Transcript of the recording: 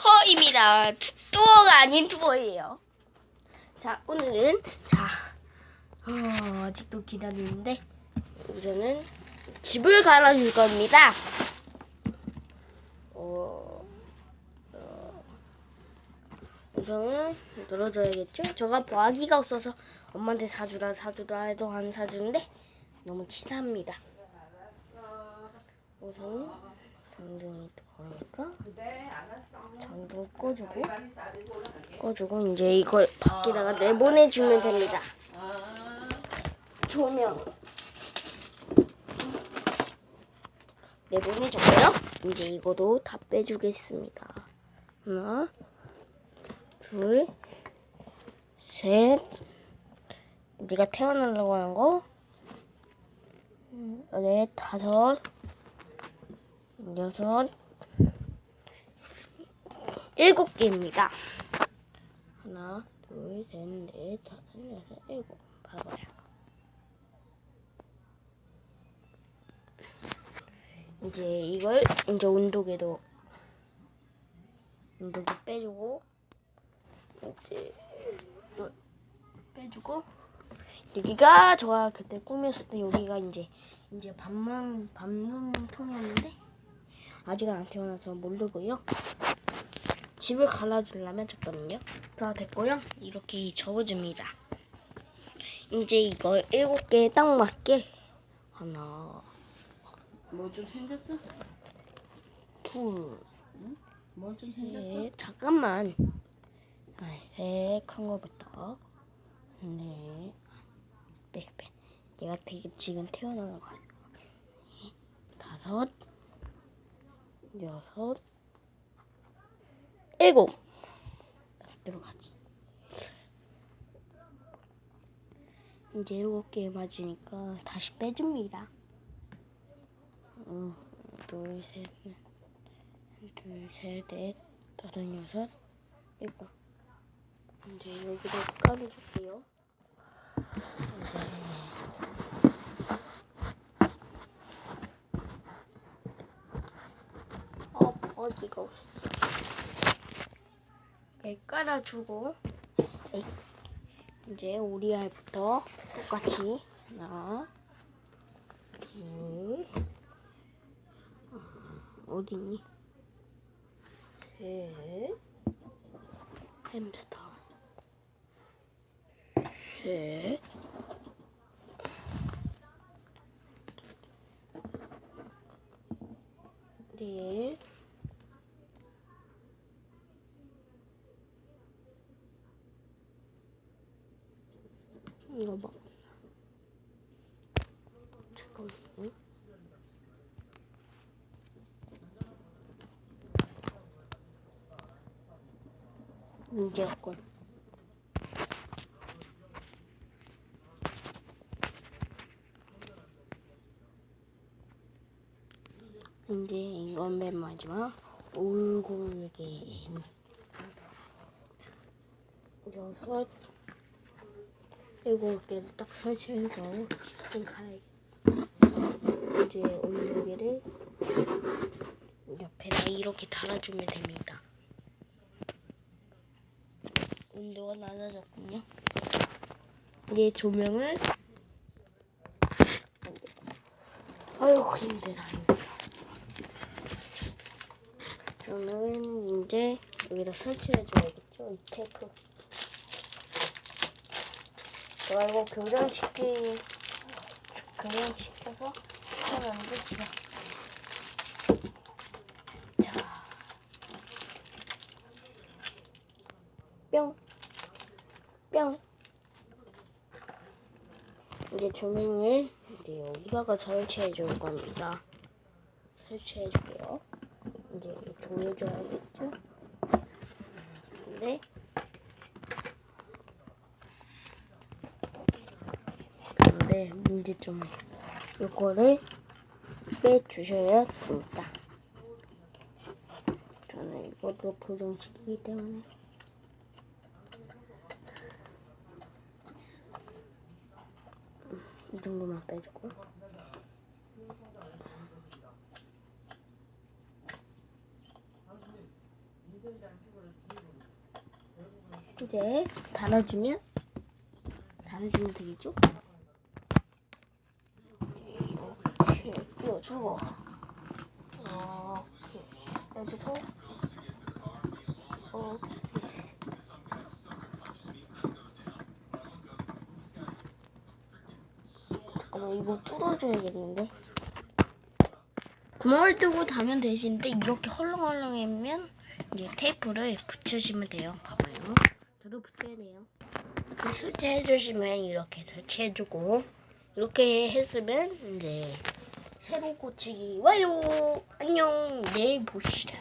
투어입니다. 투, 투어가 아닌 투어예요. 자, 오늘은 자 어, 아직도 기다리는데 우선은 집을 갈아줄 겁니다. 어, 어, 우선은 늘어져야겠죠? 제가 보아기가 없어서 엄마한테 사주라 사주라 해도 안 사주는데 너무 치사합니다. 우선은 전등이 들어오니까 전등 꺼주고 꺼주고 이제 이걸 밖에다가 내보내주면 됩니다. 조명 내보내줬고요. 이제 이거도 다 빼주겠습니다. 하나, 둘, 셋. 우리가 태어나려고 하는 거. 음, 넷, 다섯, 여섯, 일곱 개입니다. 하나, 둘, 셋, 넷, 다섯, 여섯, 일곱. 봐봐요. 이제 이걸 이제 온도계도 온도계 빼주고 이제 빼주고 여기가 저가 그때 꾸몄을 때 여기가 이제 이제 밥만 밥통이었는데 아직은 안 태어나서 모르고요. 집을 갈아주려면 잠깐만요. 다 됐고요. 이렇게 접어줍니다. 이제 이걸 일곱 개에 딱 맞게 하나, 뭐 좀 생겼어? 둘, 뭐좀 생겼어? 셋, 잠깐만. 아, 셋, 큰 거부터. 네, 빼, 빼. 얘가 되게 지금 태어나는 거 아니야? 다섯, 여섯, 일곱. 딱 들어가지. 이제 일곱 개 맞으니까 다시 빼줍니다. 음, 둘, 셋, 넷. 둘, 셋, 넷, 다섯, 여섯, 일곱. 이제 여기다 깔아줄게요. 어, 어디가 없어. 네, 깔아주고, 에이. 이제 우리 알부터 똑같이 하나, 둘, 어디니? 셋, 햄스터, 셋, 넷, 이거 봐. 잠깐만요. 문제였군. 이제 이건 맨 마지막 다섯 여섯 일곱 개를 딱 설치해서 시스템 갈아야겠어. 이제 온도계를 옆에다 이렇게 달아주면 됩니다. 온도가 낮아졌군요. 이제 조명을 아이고 힘들다. 조명은 이제 여기다 설치해줘야겠죠? 이 테이프. 제가 이거 교정시키 교정시켜서 해놨는데 지금 자. 뿅. 뿅. 이제 조명을 이제 여기다가 설치해 줄 겁니다. 설치해 줄게요. 이제 조여줘야겠죠? 근 문제점 이거를 빼주셔야 됩니다. 저는 이것도 교정시키기 때문에 이 정도만 빼주고 이제 달아주면 달아주면 되겠죠? 이렇게 끼워주고 이렇게 해주고 이렇게. 잠깐만 이거 뚫어줘야겠는데? 구멍을 뚫고 다면 되시는데 이렇게 헐렁헐렁하면 이제 테이프를 붙여주면 돼요. 봐봐요. 저도 붙여야 돼요. 설치해주시면 이렇게 설치해주고 이렇게 했으면 이제 새로 고치기 완료. 안녕. 내일 보시라